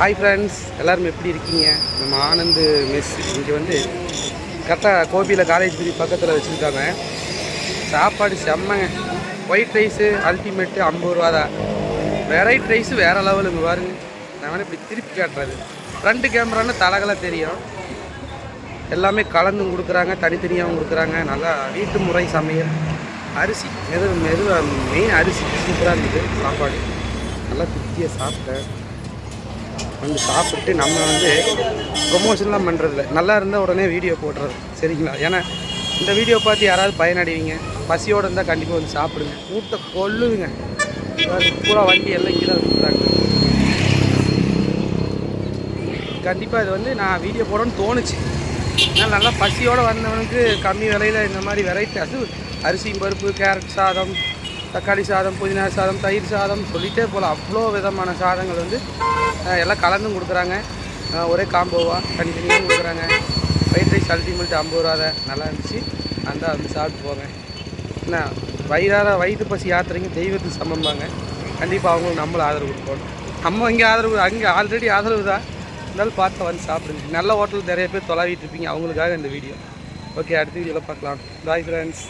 Hi friends எல்லோரும் எப்படி இருக்கீங்க? நம்ம ஆனந்து மெஸ் இங்கே வந்து கரெக்டாக கோபியில் காலேஜ் படி பக்கத்தில் வச்சுருக்காங்க. சாப்பாடு செம்மங்க. ஒயிட் ரைஸு அல்டிமேட்டு ஐம்பது ரூபா தான். வெரைட்டி ரைஸு வேறு லெவலுங்க பாருங்க. நான் வேணா இப்படி திருப்பி காட்டுறது. ஃப்ரண்ட்டு கேமரான்னு தலகலாக தெரியும். எல்லாமே கலந்தும் கொடுக்குறாங்க தனித்தனியாகவும் கொடுக்குறாங்க. நல்லா வீட்டு முறை சமையல். அரிசி மெது மெது மெயின் அரிசி சூப்பராக இருந்தது. சாப்பாடு. நல்லா திருப்தியாக சாப்பிட்டேன். வந்து சாப்பிட்டு நம்ம வந்து ப்ரொமோஷன்லாம் பண்ணுறதில்ல நல்லா இருந்தால் உடனே வீடியோ போடுறது. சரிங்களா? ஏன்னா இந்த வீடியோ பார்த்து யாராவது பயனடைவீங்க. பசியோடு இருந்தால் கண்டிப்பாக வந்து சாப்பிடுங்க. கூட்ட கொல்லுதுங்க. பூரா வண்டி எல்லாம் இங்கே தான் கண்டிப்பாக இது வந்து நான் வீடியோ போடணும்னு தோணுச்சு. ஆனால் நல்லா பசியோடு வந்தவனுக்கு கம்மி விலையில் இந்த மாதிரி வெரைட்டி அது அரிசி பருப்பு கேரட் சாதம் தக்காளி சாதம் புதினா சாதம் தயிர் சாதம் சொல்லிகிட்டே போகலாம். அவ்வளோ விதமான சாதங்கள் வந்து எல்லாம் கலந்தும் கொடுக்குறாங்க. ஒரே காம்போவாக தனித்தனியாக கொடுக்குறாங்க. ஃப்ரைட் ரைஸ் அல்டிமேட் ஐம்பது ரூபா தான். நல்லா இருந்துச்சு. அந்த வந்து சாப்பிட்டு போவேன் என்ன வயிறார வயிற்று பசி யாத்திரைங்க தெய்வத்துக்கு சமம்பாங்க. கண்டிப்பாக அவங்களும் நம்மளும் ஆதரவு கொடுக்கணும். நம்ம இங்கே ஆதரவு அங்கே ஆல்ரெடி ஆதரவு தான். இருந்தாலும் பார்த்து வந்து சாப்பிடுங்க. நல்ல ஹோட்டல் நிறைய பேர் தொலைவிட்டு இருப்பீங்க. அவங்களுக்காக இந்த வீடியோ ஓகே அடுத்த வீடியோவில் பார்க்கலாம். Bye friends